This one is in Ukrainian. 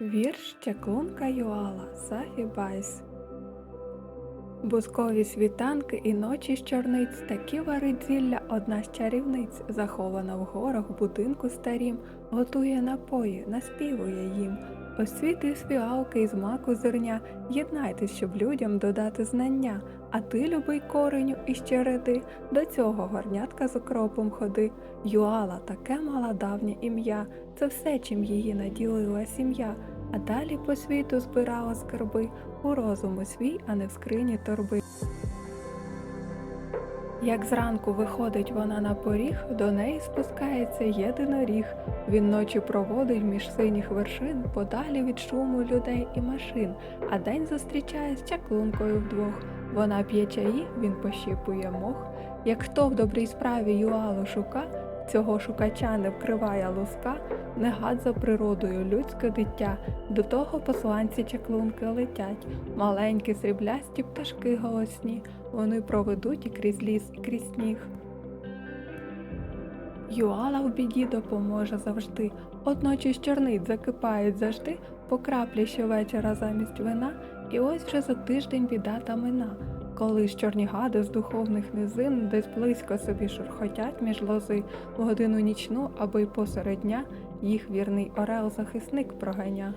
Вірш Чаклунка Юала Сафі Байс Бускові світанки і ночі з чорниць такі варить зілля одна з чарівниць, захована в горах в будинку старім, готує напої, наспівує їм. Освіти фіалки із маку зерня, єднайтесь, щоб людям додати знання. А ти, любий кореню із череди, до цього горнятка з окропом ходи. Юала таке мала давнє ім'я, це все, чим її наділила сім'я. А далі по світу збирала скарби у розуму свій, а не в скрині торби. Як зранку виходить вона на поріг, до неї спускається єдиноріг. Він ночі проводить між синіх вершин, подалі від шуму людей і машин, а день зустрічає з чаклункою вдвох. Вона п'є чаї, він пощіпує мох. Як хто в добрій справі юалу шука, цього шукача не вкриває луска, не гад за природою людське дитя, до того посланці чаклунки летять, маленькі сріблясті пташки голосні, вони проведуть і крізь ліс, і крізь сніг. Юала в біді допоможе завжди, одночі з чорниць закипають завжди, по краплі щовечора замість вина, і ось вже за тиждень біда та мина. Коли ж чорні гади з духовних низин десь близько собі шурхотять між лози, в годину нічну або й посеред дня їх вірний орел захисник проганя.